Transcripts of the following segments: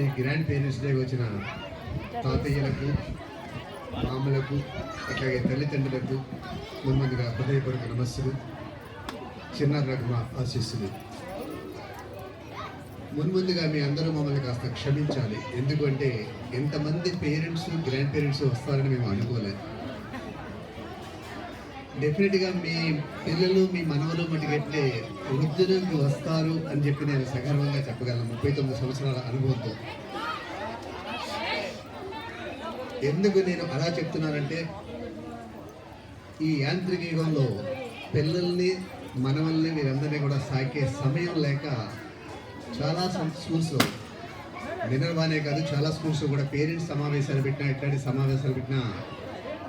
ఈ grand parents డేకి వచ్చిన తాతయ్యలకు మామలకు అట్లాగే తల్లిదండ్రులకు ముందుగా హృదయపూర్వక నమస్సులు. చిన్నారులకు మా ఆశీస్సులు. మున్ముందుగా మీ అందరూ మమ్మల్ని కాస్త క్షమించాలి. ఎందుకంటే ఎంతమంది పేరెంట్స్ గ్రాండ్ పేరెంట్స్ వస్తారని మేము అనుకోలేదు. డెఫినెట్గా మీ పిల్లలు మీ మనవలు మటుకెట్లే వృద్ధులకు వస్తారు అని చెప్పి నేను సగర్వంగా చెప్పగలను. ముప్పై తొమ్మిది సంవత్సరాల అనుభవంతో. ఎందుకు నేను అలా చెప్తున్నానంటే ఈ యాంత్రిక యుగంలో పిల్లల్ని మనవల్ని మీరందరినీ కూడా సాకే సమయం లేక చాలా స్కూల్స్లో మినర్వానే కాదు చాలా స్కూల్స్లో కూడా పేరెంట్స్ సమావేశాలు పెట్టినా ఇట్లాంటి సమావేశాలు పెట్టినా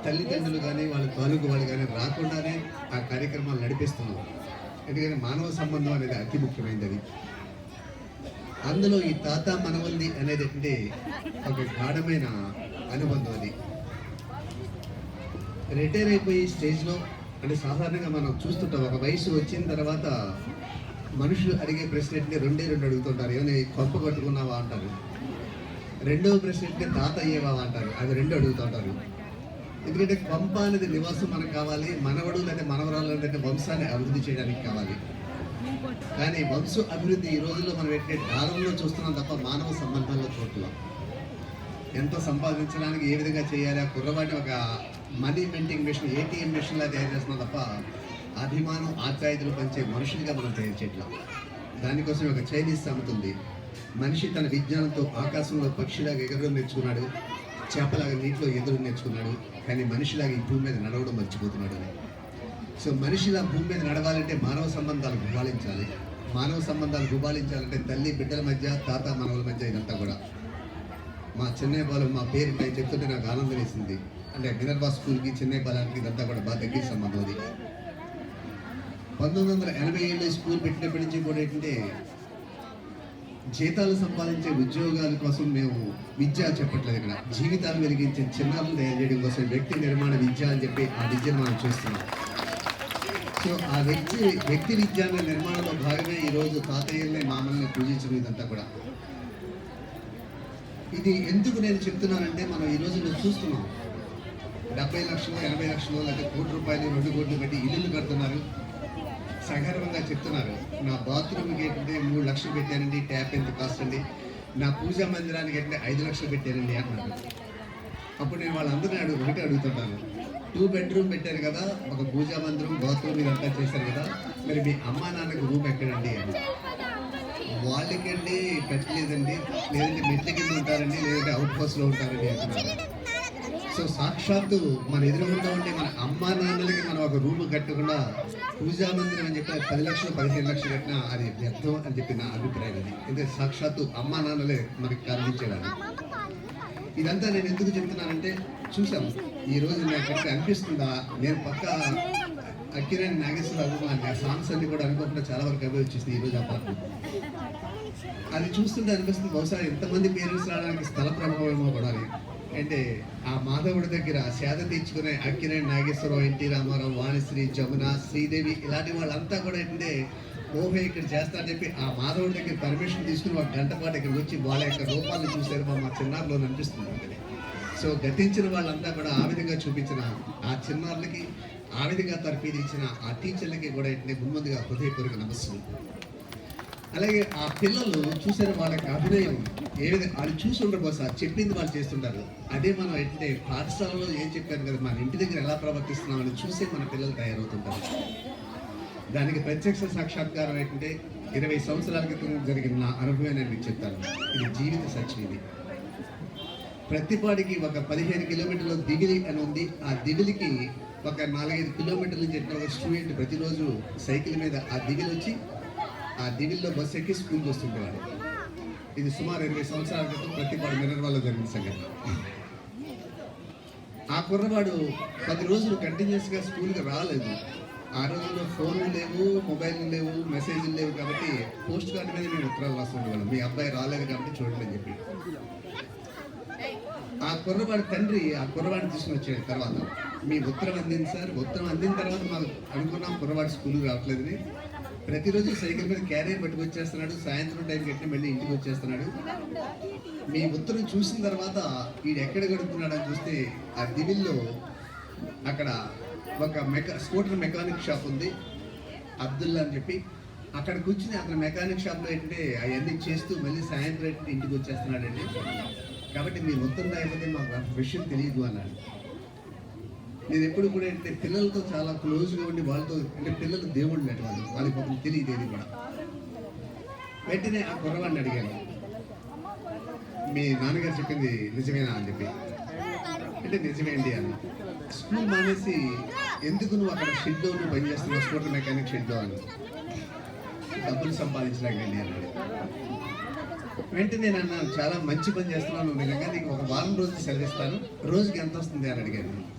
తల్లిదండ్రులు కానీ వాళ్ళ తాలూకు వాళ్ళు కానీ రాకుండానే ఆ కార్యక్రమాలు నడిపిస్తున్నాం ఎందుకంటే మానవ సంబంధం అనేది అతి ముఖ్యమైనది. అది అందులో ఈ తాత మనవంది అనేది అంటే ఒక గాఢమైన అనుబంధం అది. రిటైర్ అయిపోయి స్టేజ్లో అంటే సాధారణంగా మనం చూస్తుంటాం ఒక వయసు వచ్చిన తర్వాత మనుషులు అడిగే ప్రశ్న ఏంటంటే రెండే రెండు అడుగుతుంటారు. ఏమైనా కొంప కట్టుకున్నావా అంటారు. రెండవ ప్రశ్న ఏంటంటే తాత అయ్యేవా అంటారు. అది రెండు అడుగుతుంటారు. ఎందుకంటే పంప అనేది నివాసం మనకు కావాలి మనవడు లేదా మనవరాలు అంటే వంశాన్ని అభివృద్ధి చేయడానికి కావాలి. కానీ వంశ అభివృద్ధి ఈ రోజుల్లో మనం పెట్టే కాలంలో చూస్తున్నాం తప్ప మానవ సంబంధాల్లో చూడలేం ఎంత సంపాదించడానికి ఏ విధంగా చేయాలి ఆ కుర్రవాటి ఒక మనీ ప్రింటింగ్ మిషన్ ఏటీఎం మిషన్లా తయారు చేస్తున్నాం తప్ప అభిమానం ఆప్యాయతలు పంచే మనుషులుగా మనం తయారు చేయట్లా. దానికోసం ఒక చైనీస్ సామెత ఉంది. మనిషి తన విజ్ఞానంతో ఆకాశంలో పక్షిలాగా ఎగరడం నేర్చుకున్నాడు. చేపలాగా నీటిలో ఎదురు నేర్చుకున్నాడు కానీ మనిషిలాగా ఈ భూమి మీద నడవడం మర్చిపోతున్నాడు అని. సో మనిషిలా భూమి మీద నడవాలంటే మానవ సంబంధాలు గుబాళించాలి మానవ సంబంధాలు గుబాళించాలంటే తల్లి బిడ్డల మధ్య తాత మనవల మధ్య ఇదంతా కూడా. మా చెన్నై బాలం మా పేరు పై చెప్తుంటే నాకు ఆనందం వేసింది. అంటే మినర్వా స్కూల్కి చెన్నై బాలానికి ఇదంతా కూడా బాగా దగ్గర సంబంధం అది. పంతొమ్మిది వందల ఎనభై ఏళ్ళు స్కూల్ పెట్టినప్పటి నుంచి కూడా ఏంటంటే జీతాలు సంపాదించే ఉద్యోగాల కోసం మేము విద్య చెప్పట్లేదు ఇక్కడ. జీవితాలు వెలిగించే చిన్నారులు తయారు చేయడం కోసం వ్యక్తి నిర్మాణ విద్య అని చెప్పి ఆ విద్యను మనం చూస్తున్నాం. సో ఆ వ్యక్తి వ్యక్తి విజ్ఞాన నిర్మాణంలో భాగమే ఈరోజు తాతయ్యల్ని మామల్ని పూజించడం ఇదంతా కూడా. ఇది ఎందుకు నేను చెప్తున్నానంటే మనం ఈ రోజు నేను చూస్తున్నాం. డెబ్బై లక్షలు ఎనభై లక్షలు లేకపోతే కోటి రూపాయలు రెండు కోట్లు పెట్టి ఇల్లు కడుతున్నారు. సగర్వంగా చెప్తున్నారు. నా బాత్రూమ్కి ఏంటంటే మూడు లక్షలు పెట్టానండి ట్యాప్ ఎంత కాస్ట్ అండి. నా పూజా మందిరానికి ఏంటంటే ఐదు లక్షలు పెట్టానండి అన్నాడు అప్పుడు నేను వాళ్ళందరినీ అడుగు ఒకటి అడుగుతుంటాను. టూ బెడ్రూమ్ పెట్టారు కదా ఒక పూజా మందిరం బాత్రూమ్ ఇదంతా చేశారు కదా మరి మీ అమ్మా నాన్నకు రూమ్ ఎక్కడండి అని. వాళ్ళకండి పెట్టలేదండి లేదంటే మెట్ల కింద ఉంటారండి లేదంటే అవుట్ హౌస్లో ఉంటారండి అంటున్నారు. సో సాక్షాత్తు మన ఎదురుగుండా ఉండే మన అమ్మా నాన్నలకి మనం ఒక రూమ్ కట్టకుండా పూజా మందిరం అని చెప్పి పది లక్షలు పదిహేను లక్షలు కట్టినా అది వ్యర్థం అని చెప్పి నా అభిప్రాయం అది ఎందుకంటే సాక్షాత్తు అమ్మా నాన్నలే మనకి కనిపించేవాళ్ళు ఇదంతా నేను ఎందుకు చెప్తున్నానంటే చూసాం ఈ రోజు నాకు ఎక్కడ అనిపిస్తుందా? నేను పక్క అక్కిరేని నాగేశ్వరరావు ఆ సాంగ్స్ అన్ని కూడా అనుకోకుండా చాలా వరకు అభివృద్ధి వచ్చేసింది ఈ రోజు ఆ అది చూస్తుంటే అనిపిస్తుంది బహుశా ఎంతమంది పేరెంట్స్ రావడానికి స్థల ప్రభావమో కూడా అది. అంటే ఆ మాధవుడి దగ్గర సేద తీర్చుకునే అక్కినే నాగేశ్వరరావు ఎన్టీ రామారావు వాణిశ్రీ జమున శ్రీదేవి ఇలాంటి వాళ్ళంతా కూడా ఏంటంటే ఓహో ఇక్కడ చేస్తారని చెప్పి ఆ మాధవుడి దగ్గర పర్మిషన్ తీసుకుని ఒక గంట పాటు ఇక్కడికి వచ్చి వాళ్ళ యొక్క రూపాలను చూశారు. మా మా చిన్నారులో అనిపిస్తుంది సో గతించిన వాళ్ళంతా కూడా ఆ విధంగా చూపించిన ఆ చిన్నారులకి ఆ విధంగా తర్ఫీదు ఇచ్చిన ఆ టీచర్లకి కూడా ఏంటంటే ముందుగా హృదయపూర్వక నమస్సులు. అలాగే ఆ పిల్లలు చూసారు వాళ్ళకి అభినయం ఏ విధంగా వాళ్ళు చూసి ఉండరు చెప్పింది వాళ్ళు చేస్తుంటారు. అదే మనం ఎట్లే పాఠశాలలో ఏం చెప్పారు కదా మన ఇంటి దగ్గర ఎలా ప్రవర్తిస్తున్నామని చూసే మన పిల్లలు తయారవుతుంటారు. దానికి ప్రత్యక్ష సాక్షాత్కారం ఏంటంటే ఇరవై సంవత్సరాల క్రితం జరిగిన నా అనుభవం నేను మీకు చెప్తాను. ఇది జీవిత సత్యం ఇది. ప్రతిపాడికి ఒక పదిహేను కిలోమీటర్ల దివిలి అని ఉంది. ఆ దివిలికి ఒక నాలుగైదు కిలోమీటర్ల నుంచి ఎట్లా ఒక స్టూడెంట్ ప్రతిరోజు సైకిల్ మీద ఆ దివిలి వచ్చి ఆ దివిల్లో బస్సు ఎక్కి స్కూల్కి వస్తుండేవాడు ఇది సుమారు ఇరవై సంవత్సరాల క్రితం ప్రతిపాడు మినర్వాలో జరిగిన సంఘటన. ఆ కుర్రవాడు పది రోజులు కంటిన్యూస్గా స్కూల్కి రాలేదు. ఆ రోజుల్లో ఫోన్లు లేవు మొబైల్ లేవు మెసేజ్లు లేవు కాబట్టి పోస్ట్ కార్డు మీద మేము ఉత్తరాలు రాస్తుండేవాళ్ళం మీ అబ్బాయి రాలేదు కాబట్టి చూడండి అని చెప్పి. ఆ కుర్రవాడి తండ్రి ఆ కుర్రవాడిని తీసుకుని వచ్చాడు. తర్వాత మీ ఉత్తరం అందింది సార్. ఉత్తరం అందిన తర్వాత మాకు అనుకున్నాం కుర్రవాడు స్కూల్కి రావట్లేదని. ప్రతిరోజు సైకిల్ మీద క్యారియర్ పట్టుకొచ్చేస్తున్నాడు. సాయంత్రం టైం కట్టిన మళ్ళీ ఇంటికి వచ్చేస్తున్నాడు. మీ ఉత్తరం చూసిన తర్వాత వీడు ఎక్కడ గడుపుతున్నాడని చూస్తే ఆ దివిల్లో అక్కడ ఒక మెకా స్కూటర్ మెకానిక్ షాప్ ఉంది. అబ్దుల్లా అని చెప్పి. అక్కడ కూర్చుని అతను మెకానిక్ షాప్లో ఏంటంటే అవన్నీ చేస్తూ మళ్ళీ సాయంత్రం ఇంటికి వచ్చేస్తున్నాడండి. కాబట్టి మీ ఉత్తరం రాయకపోతే మాకు విషయం తెలియదు అన్నాడు. నేను ఎప్పుడు కూడా అంటే పిల్లలతో చాలా క్లోజ్గా ఉండి వాళ్ళతో అంటే పిల్లలు దేవుళ్ళు అంటే వాళ్ళకి పాపం తెలియదు ఏది కూడా. వెంటనే ఆ కుర్రవాడిని అడిగాను. మీ నాన్నగారు చెప్పింది నిజమేనా అని చెప్పి. అంటే నిజమేంటి అని. స్కూల్ మానేసి ఎందుకు నువ్వు అక్కడ షెడ్లో నువ్వు పనిచేస్తున్నావు స్కూటర్ మెకానిక్ షెడ్లో అని. డబ్బులు సంపాదించడానికి అన్నాడు. వెంటనే నేను అన్నాను చాలా మంచి పని చేస్తున్నాను నిజంగా. నీకు ఒక వారం రోజులు సెలవిస్తాను. రోజుకి ఎంత వస్తుంది? అని అడిగాను.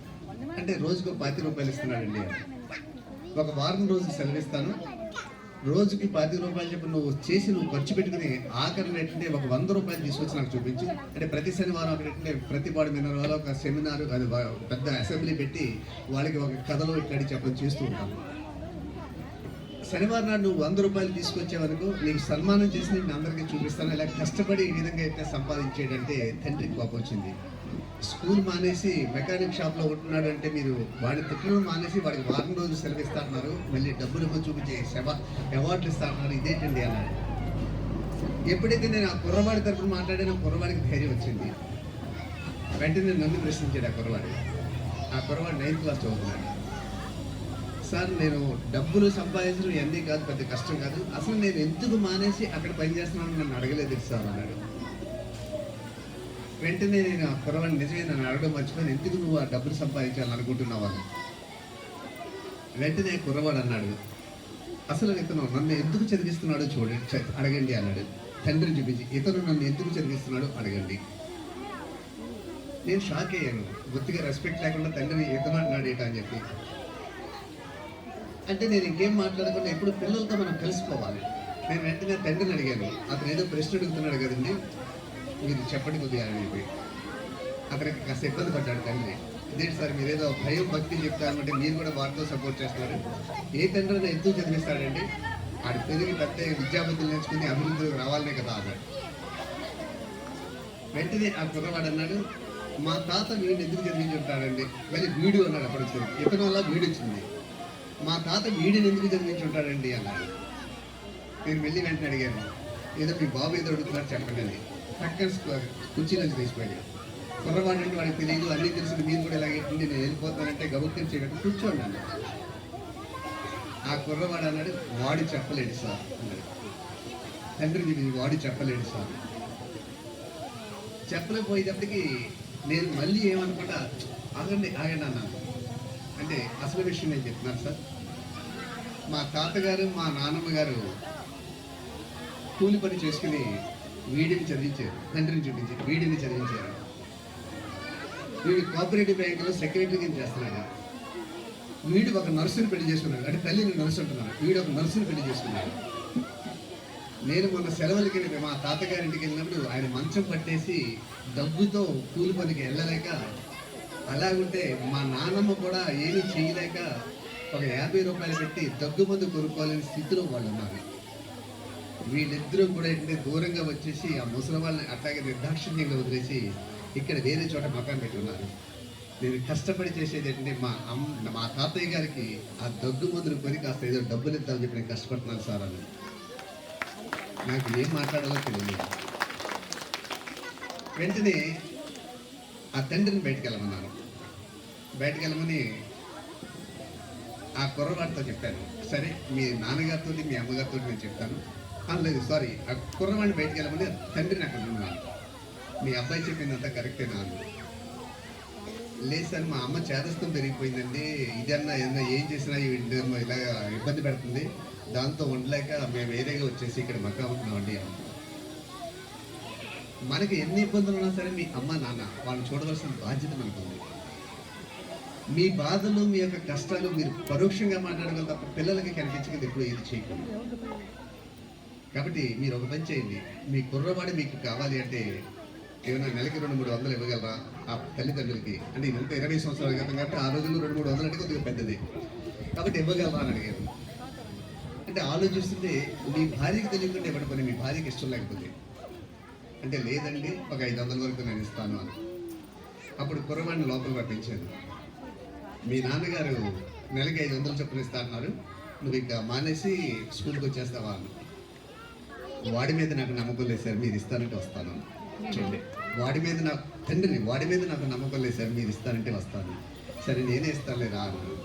అంటే రోజుకు పాతి రూపాయలు ఇస్తున్నాడండి ఒక వారం రోజు సెలవిస్తాను. రోజుకి పది రూపాయలు చెప్పి నువ్వు చేసి నువ్వు ఖర్చు పెట్టుకుని ఆఖరిని ఏంటంటే ఒక వంద రూపాయలు తీసుకొచ్చి నాకు చూపించు. అంటే ప్రతి శనివారం ఏంటంటే ప్రతి వాడి మీద వాళ్ళు ఒక సెమినార్ అది పెద్ద అసెంబ్లీ పెట్టి వాళ్ళకి ఒక కథలు ఇట్లాంటి చెప్పడం చేస్తూ ఉంటాను. శనివారం నాడు నువ్వు వంద రూపాయలు తీసుకొచ్చే వరకు నీకు సన్మానం చేసి నేను అందరికీ చూపిస్తాను. ఇలా కష్టపడి ఈ విధంగా అయితే సంపాదించేటంటే తండ్రికి కోపం వచ్చింది. స్కూల్ మానేసి మెకానిక్ షాప్లో ఉంటున్నాడంటే మీరు వాడిని తిట్టడం మానేసి వాడికి వారం రోజులు సెలవు ఇస్తారన్నారు. మళ్ళీ డబ్బులు ఇవ్వ చూపించే శవ అవార్డులు ఇస్తారన్నారు. ఇదేంటండి అన్నాడు. ఎప్పుడైతే నేను ఆ కుర్రవాడి తరఫున మాట్లాడిన కుర్రవాడికి ధైర్యం వచ్చింది. వెంటనే నన్ను ప్రశ్నించాడు ఆ కుర్రవాడు. ఆ కుర్రవాడు నైన్త్ క్లాస్ చదువుతున్నాడు. సార్ నేను డబ్బులు సంపాదించడం ఇవన్నీ కాదు పెద్ద కష్టం కాదు. అసలు నేను ఎందుకు మానేసి అక్కడ పనిచేస్తున్నాను నన్ను అడగలేదు సార్ అన్నాడు. వెంటనే నేను ఆ కుర్రవాడిని నిజమే నన్ను అడగడం మర్చిపోయి ఎందుకు నువ్వు ఆ డబ్బులు సంపాదించాలని అనుకుంటున్నావు అని? వెంటనే కుర్రవాడు అన్నాడు. అసలు ఇతను నన్ను ఎందుకు చదివిస్తున్నాడో చూడండి చ- అడగండి అన్నాడు. తండ్రిని చూపించి ఇతను నన్ను ఎందుకు చదివిస్తున్నాడో అడగండి. నేను షాక్ అయ్యాను. గుర్తిగా రెస్పెక్ట్ లేకుండా తండ్రిని ఇతను అన్నాడు ఏంటా అని చెప్పి. అంటే నేను ఇంకేం మాట్లాడకుండా ఎప్పుడు పిల్లలతో మనం కలిసిపోవాలి. నేను వెంటనే తండ్రిని అడిగాను. అతను ఏదో ప్రశ్న అడుగుతున్నాడు కదండి. మీరు చెప్పండి కొద్దిగా అని చెప్పి అతనికి కాస్త ఇబ్బంది పడ్డాడు తండ్రి. ఇదేంటి సార్ మీరు ఏదో భయం భక్తి చెప్తారంటే మీరు కూడా వారితో సపోర్ట్ చేస్తున్నారు. ఏ తండ్రిని ఎందుకు చదివిస్తాడండి? ఆడి పెరిగి పెద్ద విద్యాబుద్ధులు నేర్చుకుని అభివృద్ధిలోకి రావాలనే కదా అన్నాడు వెంటనే ఆ కుర్రవాడు అన్నాడు మా తాత వీడిని ఎందుకు చదివించుంటాడండి? మళ్ళీ వీడు అన్నాడు అప్పుడు వచ్చింది ఇతను వల్ల వీడు వచ్చింది. మా తాత వీడిని ఎందుకు చదివించుంటాడండి? అన్నాడు. నేను వెళ్ళి వెంటనే అడిగాను. ఏదో మీ బాబు ఏదో అడుగుతున్నారు చెప్పండి అని కుర్చీలోంచి కుర్చీ నుంచి తీసిపోయాడు కుర్రవాడు అంటే వాడికి తెలియదు అన్నీ తెలిసింది మీరు కూడా ఇలాగే నేను వెళ్ళిపోతానంటే గబుక్కుని చేయడం కూర్చోండి అన్నాడు ఆ కుర్రవాడు అన్నాడు వాడు చెప్పలేడు సార్ అన్నాడు. తండ్రి చెప్పింది వాడు చెప్పలేడు సార్. చెప్పలేకపోయేటప్పటికి నేను మళ్ళీ ఏమనుకుంటా ఆగండి ఆగండి అన్నాను. అంటే అసలు విషయం నేను చెప్తున్నాను సార్? మా తాతగారు మా నాన్నమ్మ గారు కూలి పని చేసుకుని వీడిని చదివించారు తండ్రిని చూపించి వీడిని చదివించారు. వీడు కోఆపరేటివ్ బ్యాంకులో సెక్రటరీ కింద చేస్తున్నాడు. వీడు ఒక నర్సుని పెళ్ళి చేసుకున్నాడు. అంటే తల్లిని నర్సు అంటున్నాడు. వీడు ఒక నర్సుని పెళ్ళి చేసుకున్నాడు. నేను మొన్న సెలవులకి వెళ్ళి మా తాతగారింటికి వెళ్ళినప్పుడు ఆయన మంచం పట్టేసి డబ్బుతో కూలి పనికి వెళ్ళలేక అలాగుంటే మా నాన్నమ్మ కూడా ఏమీ చేయలేక ఒక యాభై రూపాయలు పెట్టి దగ్గు మందు కొనుక్కోలేని స్థితిలో వాళ్ళు ఉన్నారు. వీళ్ళిద్దరూ కూడా ఏంటంటే దూరంగా వచ్చేసి ఆ ముసలి వాళ్ళని అట్లాగే నిర్దాక్షిణ్యంగా వదిలేసి ఇక్కడ వేరే చోట మకాన్ పెట్టి ఉన్నారు. నేను కష్టపడి చేసేది ఏంటంటే మా అమ్మ మా తాతయ్య గారికి ఆ దగ్గు మందులు కొని కాస్త ఏదో డబ్బులు ఇద్దామని చెప్పి నేను కష్టపడుతున్నాను సార్ అని. నాకు ఏం మాట్లాడాలో తెలియదు. వెంటనే ఆ తండ్రిని బయటకెళ్ళమన్నారు బయటకెళ్ళమని వెళ్ళమని ఆ కుర్రవాడితో చెప్పాను. సరే మీ నాన్నగారితో మీ అమ్మగారితో నేను చెప్తాను. లేదు సారీ నాకు కుర్రవాడిని బయటికి వెళ్ళమని తండ్రిని అక్కడ ఉన్నాను మీ అబ్బాయి చెప్పిందంతా కరెక్టేనా అని లేదు సార్ మా అమ్మ చేదస్తం పెరిగిపోయిందండి. ఇదన్నా ఏదన్నా ఏం చేసినా ఇదేమో ఇలా ఇబ్బంది పెడుతుంది. దాంతో ఉండలేక మేము ఏదైనా వచ్చేసి ఇక్కడ మక్క ఉంటున్నామండి మనకి ఎన్ని ఇబ్బందులు ఉన్నా సరే మీ అమ్మ నాన్న వాళ్ళని చూడవలసిన బాధ్యత మనకు ఉంది మీ బాధలు మీ యొక్క కష్టాలు మీరు పరోక్షంగా మాట్లాడగల తప్ప పిల్లలకి కనిపించకుండా ఎప్పుడు ఏది చేయకూడదు. కాబట్టి మీరు ఒక పని చేయండి. మీ కుర్రవాడి మీకు కావాలి అంటే ఏమైనా నెలకి రెండు మూడు వందలు ఇవ్వగలరా? ఆ తల్లిదండ్రులకి. అంటే ఇంత ఇరవై సంవత్సరాల క్రితం కాబట్టి ఆ రోజుల్లో రెండు మూడు వందలు అంటే కొద్దిగా పెద్దది. కాబట్టి ఇవ్వగలరా అని అడిగారు. అంటే ఆలోచిస్తుంటే మీ భార్యకి తెలియకుండా ఇవ్వడం పని మీ భార్యకి ఇష్టం లేకపోతే. అంటే లేదండి ఒక ఐదు వందల వరకు నేను ఇస్తాను అని. అప్పుడు కుర్రవాడిని లోపల పట్టించాను మీ నాన్నగారు నెలకి ఐదు వందలు చొప్పున ఇస్తా అన్నారు. నువ్వు ఇంకా మానేసి స్కూల్కి వచ్చేస్తావా అన్న వాడి మీద నాకు నమ్మకం లేదు సార్ మీరు ఇస్తానంటే వస్తాను. చూడండి. వాడి మీద నా తండ్రిని వాడి మీద నాకు నమ్మకం లేదు సార్ మీరు ఇస్తానంటే వస్తాను. సరే నేనే ఇస్తానులే రా అన్నాను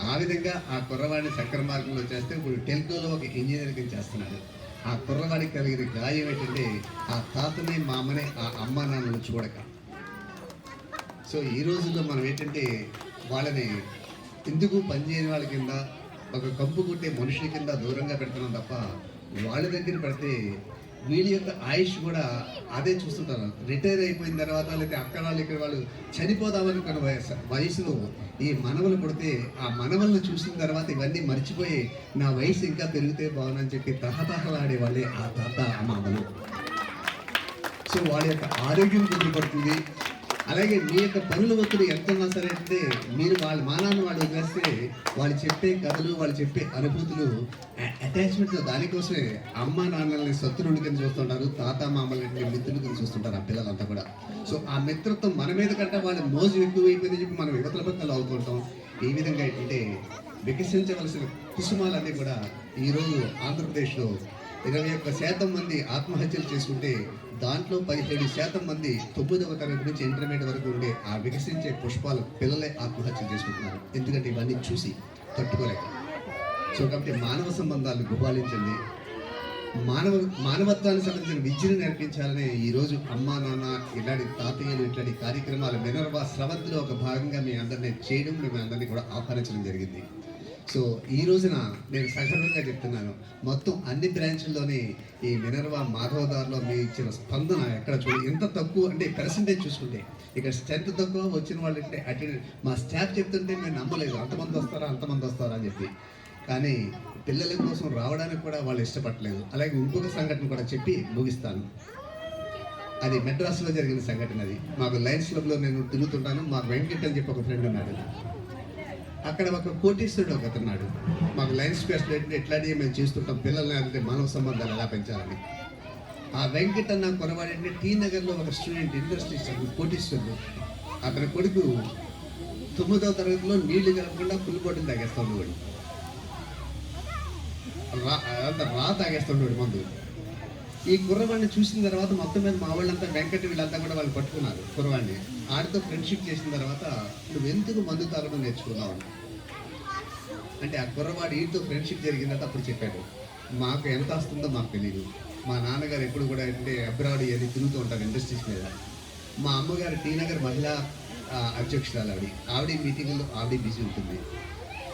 ఆ విధంగా ఆ కుర్రవాడిని చక్ర మార్గంలో చేస్తే ఇప్పుడు టెల్కోలో ఒక ఇంజనీరింగ్ చేస్తున్నాడు. ఆ కుర్రవాడికి కలిగిన గాయం ఏంటంటే ఆ తాతని మామని ఆ అమ్మ నాన్నలు చూడక. సో ఈ రోజుల్లో మనం ఏంటంటే వాళ్ళని ఎందుకు పనిచేయని వాళ్ళ కింద ఒక కంపు కొట్టే మనుషుల కింద దూరంగా పెడుతున్నాం తప్ప వాళ్ళ దగ్గర పెడితే వీళ్ళ యొక్క ఆయుష్ కూడా అదే చూస్తుంటారు. రిటైర్ అయిపోయిన తర్వాత లేకపోతే అక్కడ వాళ్ళు ఇక్కడ వాళ్ళు చనిపోదామని కొన్ని వయసు వయసులో ఈ మనవలు కొడితే ఆ మనవలను చూసిన తర్వాత ఇవన్నీ మర్చిపోయి నా వయసు ఇంకా పెరిగితే బాగునని చెప్పి తహతహలాడే వాళ్ళే ఆ తాత అమ్మమ్మలు సో వాళ్ళ యొక్క ఆరోగ్యం కుదిరిపడుతుంది అలాగే మీ యొక్క పనుల ఒత్తిడి ఎంత ఉన్నా సరే అంటే మీరు వాళ్ళ మానాన్ని వాళ్ళు వదిలేస్తే వాళ్ళు చెప్పే కథలు వాళ్ళు చెప్పే అనుభూతులు అటాచ్మెంట్ దానికోసమే అమ్మ నాన్నల్ని శత్రువుల కింద చూస్తుంటారు తాత మామల్ని మిత్రుల కింద చూస్తుంటారు ఆ పిల్లలంతా కూడా. సో ఆ మిత్రత్వం మన మీద కంటే వాళ్ళ మోజు ఎక్కువైపోయిందని చెప్పి మనం యువతల పక్కన అవుతుంటాం ఈ విధంగా ఏంటంటే వికసించవలసిన కుసుమాలన్నీ కూడా ఈరోజు ఆంధ్రప్రదేశ్లో ఇరవై ఒక్క శాతం మంది ఆత్మహత్యలు చేసుకుంటే దాంట్లో పదిహేడు శాతం మంది తొమ్మిదవ తరగతి నుంచి ఇంటర్మీడియట్ వరకు ఉండే ఆ వికసించే పుష్పాలు పిల్లలే ఆత్మహత్య చేసుకుంటున్నారు. ఎందుకంటే ఇవన్నీ చూసి తట్టుకోలేక. సో కాబట్టి మానవ సంబంధాలను గుబాలించండి మానవ మానవత్వానికి సంబంధించిన విద్యను నేర్పించాలని ఈరోజు అమ్మ నాన్న ఇలాంటి తాతయ్యలు ఇట్లాంటి కార్యక్రమాలు మినర్వా స్రవంతిలో ఒక భాగంగా మీ అందరినీ చేయడం మేము అందరినీ కూడా ఆహ్వానించడం జరిగింది. సో ఈ రోజున నేను సగర్వంగా చెప్తున్నాను. మొత్తం అన్ని బ్రాంచ్ల్లోని ఈ మినర్వా మాధవదారులో మీ ఇచ్చిన స్పందన ఎక్కడ చూడు ఎంత తక్కువ అంటే పర్సంటేజ్ చూసుకుంటే ఇక్కడ స్ట్రెంత్ తక్కువ వచ్చిన వాళ్ళు అంటే అటెండ్ మా స్టాఫ్ చెప్తుంటే మేము నమ్మలేదు. అంతమంది వస్తారా అంతమంది వస్తారా అని చెప్పి. కానీ పిల్లల కోసం రావడానికి కూడా వాళ్ళు ఇష్టపడలేదు అలాగే ఇంకొక సంఘటన కూడా చెప్పి ముగిస్తాను. అది మెడ్రాస్లో జరిగిన సంఘటన అది. మాకు లయన్స్ క్లబ్లో నేను తిరుగుతుంటాను. మాకు వెంకట్ అని చెప్పి ఒక ఫ్రెండ్ ఉన్నాడు. అక్కడ ఒక కోటీశ్వరుడు ఒక అతన్నాడు మాకు లయన్స్ క్లాస్ ఎట్లాంటివి మేము చేస్తుంటాం పిల్లల్ని అంటే మానవ సంబంధాలు ఎలా పెంచాలని. ఆ వెంకట్ అన్న టీ నగర్లో ఒక స్టూడెంట్ ఇండస్ట్రీ కోటీశ్వరుడు. అతని కొడుకు తొమ్మిదవ తరగతిలో నీళ్ళు కలపకుండా ఫుల్ బాటిల్ తాగేస్తా ఉండేవాడు. రా అంత రా తాగేస్తుండేవాడు మందు. ఈ కుర్రవాడిని చూసిన తర్వాత మొత్తం మీద మా వాళ్ళంతా వెంకట వీళ్ళంతా కూడా వాళ్ళు పట్టుకున్నారు కుర్రవాడిని. ఆడితో ఫ్రెండ్షిప్ చేసిన తర్వాత నువ్వు ఎందుకు మందు తాగడం నేర్చుకున్నావు అంటే. ఆ కుర్రవాడు వీటితో ఫ్రెండ్షిప్ జరిగిందంటే అప్పుడు చెప్పాడు మాకు ఎంత వస్తుందో మాకు తెలియదు మా నాన్నగారు ఎప్పుడు కూడా అంటే అబ్రాడ్ అది తిరుగుతూ ఉంటారు ఇండస్ట్రీస్ మీద. మా అమ్మగారు టీ నగర్ మహిళా అధ్యక్షురాలు ఆవిడ. ఆవిడ మీటింగ్లో ఆవిడ బిజీ ఉంటుంది.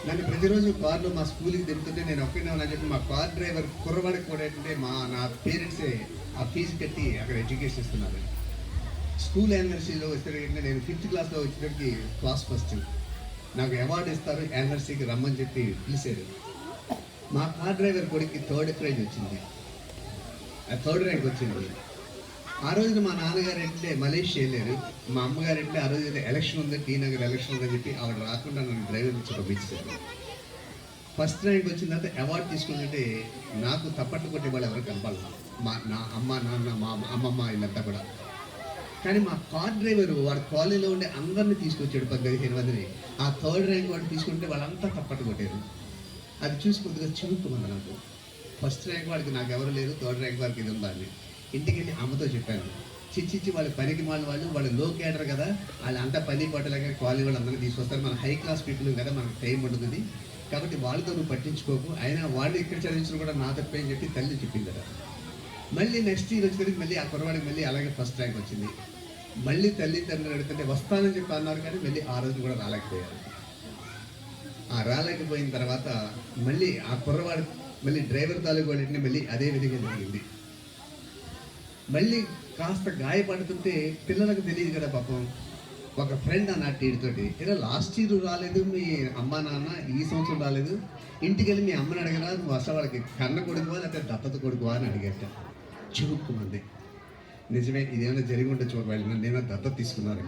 నన్ను ప్రతిరోజు కార్లో మా స్కూల్కి తిరుగుతుంటే నేను ఒక్కడే ఉన్నా చెప్పి మా కార్ డ్రైవర్ కుర్రవాడికి కూడా ఏంటంటే మా నా పేరెంట్సే ఆ ఫీజు కట్టి అక్కడ ఎడ్యుకేషన్ ఇస్తున్నారు. స్కూల్ యానివర్సరీలో వచ్చేటప్పుడు నేను ఫిఫ్త్ క్లాస్లో వచ్చేటప్పటికి క్లాస్ ఫస్ట్. నాకు అవార్డు ఇస్తారు యానివర్సరీకి రమ్మని చెప్పి పిలిచారు. మా కార్ డ్రైవర్ కొడుకు థర్డ్ ప్రైజ్ వచ్చింది. ఆ థర్డ్ ర్యాంక్ వచ్చింది. ఆ రోజున మా నాన్నగారు అంటే మలేషియా వెళ్ళారు. మా అమ్మగారు అంటే ఆ రోజు ఎలక్షన్ ఉంది టీ నగర్ ఎలక్షన్ ఉందని చెప్పి ఆవిడ రాకుండా నన్ను డ్రైవర్ నుంచి పంపించారు ఫస్ట్ ర్యాంక్ వచ్చిన తర్వాత అవార్డు తీసుకుంటే నాకు తప్పట్టు కొట్టే వాళ్ళు ఎవరు కనపాలి మా నా అమ్మ నాన్న మా అమ్మమ్మ వీళ్ళంతా కూడా. కానీ మా కార్ డ్రైవర్ వాడు కాలేజీలో ఉండే అందరిని తీసుకొచ్చాడు పది పదిహేను మందిని. ఆ థర్డ్ ర్యాంక్ వాడు తీసుకుంటే వాళ్ళంతా తప్పట్టు కొట్టారు. అది చూసి కొద్దిగా చిరుక్కుమంది నాకు. ఫస్ట్ ర్యాంక్ వాడికి నాకు ఎవరు లేరు థర్డ్ ర్యాంక్ వాడికి ఇది ఉండాలి ఇంటికి వెళ్ళి అమ్మతో చెప్పాను. చిచ్చిచ్చి వాళ్ళ పనికి మాల వాళ్ళు వాళ్ళు లో క్యాడర్ కదా వాళ్ళు అంతా పని పట్టలేక క్వాలిటీ వాళ్ళు అందరూ తీసుకొస్తారు. మన హై క్లాస్ పీపుల్ కదా మనకు టైం ఉంటుంది కాబట్టి వాళ్ళతో నువ్వు పట్టించుకోకు. అయినా వాళ్ళు ఇక్కడ చదివించడం కూడా నా తప్పే అని చెప్పి తల్లి చెప్పింది కదా మళ్ళీ నెక్స్ట్ ఇయర్ వచ్చేసరికి మళ్ళీ ఆ కుర్రవాడికి మళ్ళీ అలాగే ఫస్ట్ ర్యాంక్ వచ్చింది. మళ్ళీ తల్లి తండ్రులు అడుగుతుంటే వస్తానని చెప్పి అన్నారు కానీ మళ్ళీ ఆ రోజు కూడా రాలేకపోయారు. ఆ రాలేకపోయిన తర్వాత మళ్ళీ ఆ కుర్రవాడు మళ్ళీ డ్రైవర్ తాలూకు వాళ్ళని మళ్ళీ అదే విధంగా జరిగింది. మళ్ళీ కాస్త గాయపడుతుంటే పిల్లలకు తెలియదు కదా పాపం. ఒక ఫ్రెండ్ అన్నట్టు వీడితోటి ఇలా లాస్ట్ ఇయర్ రాలేదు మీ అమ్మ నాన్న ఈ సంవత్సరం రాలేదు. ఇంటికి వెళ్ళి మీ అమ్మని అడగరా నువ్వు అసలు వాళ్ళకి కన్న కొడుకువా లేకపోతే దత్తత కొడుకువా? అని అడిగట. చిరుక్కుమంది నిజమే ఇదేమైనా జరిగి ఉండొచ్చు చూడ నన్ను ఏమైనా దత్తత తీసుకున్నారు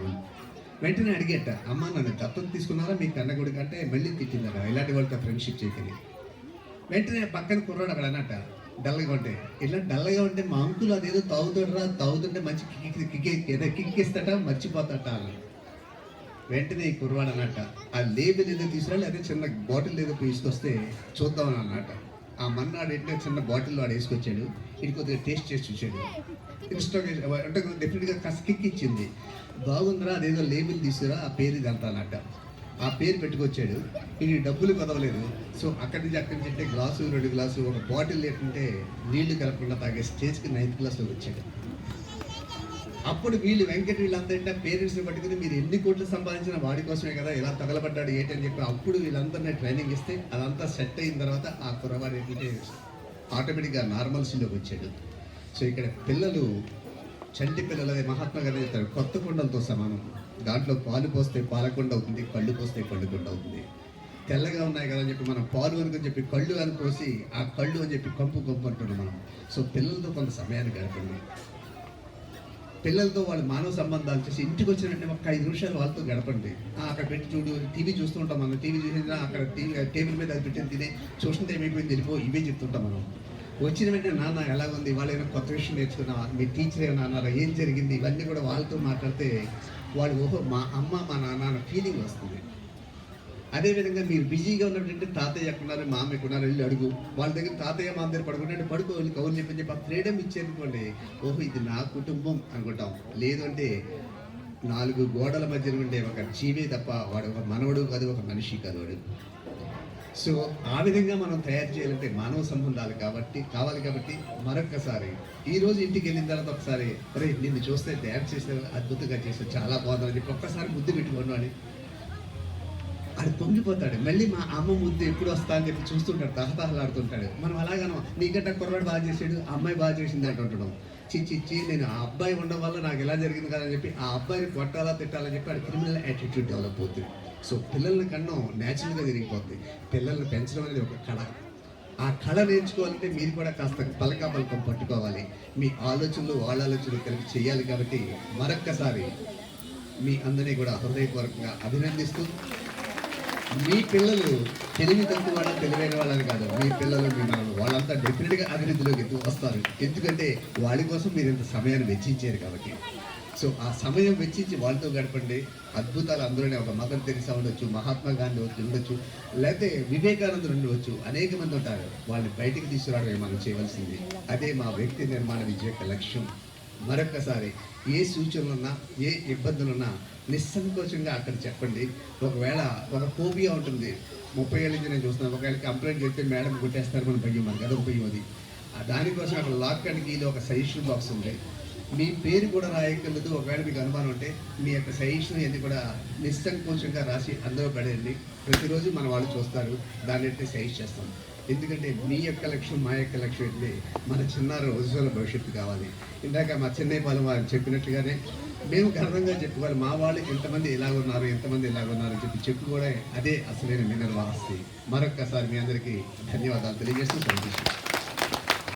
వెంటనే అడిగేట అమ్మ నన్ను దత్తత తీసుకున్నారా? మీ కన్న కొడుకు అంటే మళ్ళీ తిట్టిందరా ఇలాంటి వాళ్ళతో ఫ్రెండ్షిప్ చేయకని వెంటనే పక్కన కుర్రాడు అక్కడ అన్నట్ట డల్గా ఉంటాయి ఇట్లా డల్గా ఉంటే మా అంకులు అదేదో తాగుతుండ్రా తాగుతుంటే మంచి కిక్ ఏదో కిక్ ఇస్తాట మర్చిపోతాట అని. వెంటనే కుర్వాడు అన్నట్ట ఆ లేబుల్ ఏదో తీసుకురా అదే చిన్న బాటిల్ ఏదో తీసుకొస్తే చూద్దామని అన్నట్ట. ఆ మన్నాడు ఏంటంటే చిన్న బాటిల్ వాడు వేసుకొచ్చాడు ఇది కొద్దిగా టేస్ట్ చేసి చూశాడు. ఇన్స్టాగ్రేషన్ అంటే డెఫినెట్గా కాస్త కిక్ ఇచ్చింది. బాగుందిరా అదేదో లేబుల్ తీసుకురా ఆ పేరు ఇది అంతా అన్నట్ట. ఆ పేరు పెట్టుకొచ్చాడు. ఇది డబ్బులు కదవలేదు సో అక్కడి నుంచి అక్కడి నుంచి అంటే గ్లాసు రెండు గ్లాసు ఒక బాటిల్ లేకుంటే నీళ్ళు కలపకుండా తాగే స్టేజ్కి నైన్త్ క్లాస్లో వచ్చాడు. అప్పుడు వీళ్ళు వెంకట వీళ్ళంతా పేరెంట్స్ని పట్టుకుని మీరు ఎన్ని కోట్లు సంపాదించిన వాడి కోసమే కదా ఇలా తగలబడ్డాడు ఏంటని చెప్పి అప్పుడు వీళ్ళందరినీ ట్రైనింగ్ ఇస్తే అదంతా సెట్ అయిన తర్వాత ఆ కుర్రవాడు ఏంటంటే ఆటోమేటిక్గా నార్మల్సీలోకి వచ్చాడు. సో ఇక్కడ పిల్లలు చంటి పిల్లలు మహాత్మా గాంధీ చెప్తారు కొత్త కొండలతో సమానం. దాంట్లో పాలు పోస్తే పాలకొండ అవుతుంది కళ్ళు పోస్తే కళ్ళుకొండ అవుతుంది. తెల్లగా ఉన్నాయి కదా అని చెప్పి మనం పాలు అనుకుని చెప్పి కళ్ళు అని పోసి ఆ కళ్ళు అని చెప్పి కంపు కంపు అంటున్నాం మనం. సో పిల్లలతో కొంత సమయాన్ని గడపండి. పిల్లలతో వాళ్ళ మానవ సంబంధాలు చేసి ఇంటికి వచ్చినట్టే ఒక ఐదు నిమిషాలు వాళ్ళతో గడపండి. అక్కడ పెట్టి చూడు టీవీ చూస్తూ ఉంటాం మనం. టీవీ చూసినా అక్కడ టీవీ టేబుల్ మీద అది పెట్టిన తినే చూస్తుంటే ఏమైపోయింది వెళ్ళిపో ఇవే చెప్తుంటాం మనం. వచ్చిన వెంటనే నాన్న ఎలాగుంది? వాళ్ళు ఏమైనా కొత్త విషయం నేర్చుకున్నావా? మీ టీచర్ ఏమైనా అన్నారా? ఏం జరిగింది? ఇవన్నీ కూడా వాళ్ళతో మాట్లాడితే వాడు ఓహో మా అమ్మ మా నాన్న అన్న ఫీలింగ్ వస్తుంది. అదేవిధంగా మీరు బిజీగా ఉన్నటువంటి తాతయ్య ఎక్కడున్నారు మామ ఎక్కడున్నారు వెళ్ళి అడుగు. వాళ్ళ దగ్గర తాతయ్య మామ దగ్గర పడుకుంటే పడుకో కౌలు చెప్పని చెప్పి ఆ ఫ్రీడమ్ ఇచ్చేనుకోండి ఓహో ఇది నా కుటుంబం అనుకుంటాం. లేదు అంటే నాలుగు గోడల మధ్య ఉండే ఒక జీవే తప్ప వాడు ఒక మనవడు కాదు ఒక మనిషి కాదు వాడు. సో ఆ విధంగా మనం తయారు చేయాలంటే మానవ సంబంధాలు కాబట్టి కావాలి కాబట్టి మరొక్కసారి ఈ రోజు ఇంటికి వెళ్ళిన తర్వాత ఒకసారి అరే నిన్ను చూస్తే తయారు చేసే అద్భుతంగా చేస్తే చాలా బాగుందని చెప్పి ఒక్కసారి ముద్దు పెట్టుకున్నాడు అది పొంగిపోతాడు. మళ్ళీ మా అమ్మ ముద్దు ఎప్పుడు వస్తా అని చెప్పి చూస్తుంటాడు తహతహలాడుతుంటాడు. మనం అలాగనో నీకంటే కుర్రాడు బాగా చేసాడు ఆ అమ్మాయి బాగా చేసింది అంటుంటాం చి నేను ఆ అబ్బాయి ఉండడం వల్ల నాకు ఎలా జరిగింది కదా అని చెప్పి ఆ అబ్బాయిని కొట్టాలా తిట్టాలని చెప్పి అది క్రిమినల్ యాటిట్యూడ్ డెవలప్ అవుతుంది. సో పిల్లల్ని కన్నా న్యాచురల్గా తిరిగిపోతుంది పిల్లల్ని పెంచడం అనేది ఒక కళ. ఆ కళ నేర్చుకోవాలంటే మీరు కూడా కాస్త పలకా పలకం పట్టుకోవాలి. మీ ఆలోచనలు వాళ్ళ ఆలోచనలు కలిపి చేయాలి కాబట్టి మరొక్కసారి మీ అందరినీ కూడా హృదయపూర్వకంగా అభినందిస్తూ మీ పిల్లలు తెలివి తక్కువ వాళ్ళ తెలివైన వాళ్ళని కాదు. మీ పిల్లలు మీ మనం వాళ్ళంతా డెఫినెట్గా అభివృద్ధిలోకి వస్తారు. ఎందుకంటే వాళ్ళ కోసం మీరు ఇంత సమయాన్ని వెచ్చించారు కాబట్టి. సో ఆ సమయం వెచ్చించి వాళ్ళతో గడపండి. అద్భుతాలు అందులోనే ఒక మదర్ తెరిసా ఉండొచ్చు మహాత్మా గాంధీ వచ్చి ఉండొచ్చు లేకపోతే వివేకానందుడు ఉండవచ్చు. అనేక మంది ఉంటారు. వాళ్ళని బయటికి తీసుకురావడమే మనం చేయవలసింది. అదే మా వ్యక్తి నిర్మాణ విజయ యొక్క లక్ష్యం. మరొక్కసారి ఏ సూచనలున్నా ఏ ఇబ్బందులున్నా నిస్సంకోచంగా అక్కడ చెప్పండి. ఒకవేళ ఒక ఫోబియా ఉంటుంది. ముప్పై ఏళ్ళ నుంచి నేను చూస్తున్నాను. ఒకవేళ కంప్లైంట్ చేస్తే మేడం కొట్టేస్తారు మన భయం మనకి. అదొక భయం అది. దానికోసం అక్కడ లాక్ అండ్ కీలో ఒక సజెషన్ బాక్స్ ఉంది. మీ పేరు కూడా రాయగలదు ఒకవేళ మీకు అనుమానం ఉంటే మీ యొక్క సజెషన్ అన్ని కూడా నిస్సంకోచంగా రాసి అందరూ పడేయండి. ప్రతిరోజు మన వాళ్ళు చూస్తారు. దాన్ని అయితే సజెస్ట్ చేస్తాం. ఎందుకంటే మీ యొక్క లక్ష్యం మా యొక్క లక్ష్యం ఏంటి? మన చిన్నారు ఉజ్వల భవిష్యత్తు కావాలి. ఇందాక మా చెన్నై పాలెం వారు చెప్పినట్టుగానే మేము గర్వంగా చెప్పుకోవాలి. మా వాళ్ళు ఎంతమంది ఇలాగ ఉన్నారు ఎంతమంది ఇలా ఉన్నారు అని చెప్పి చెప్పుకోవడం అదే అసలైన మినర్వాస్తి మరొక్కసారి మీ అందరికీ ధన్యవాదాలు తెలియజేస్తూ సంతోషం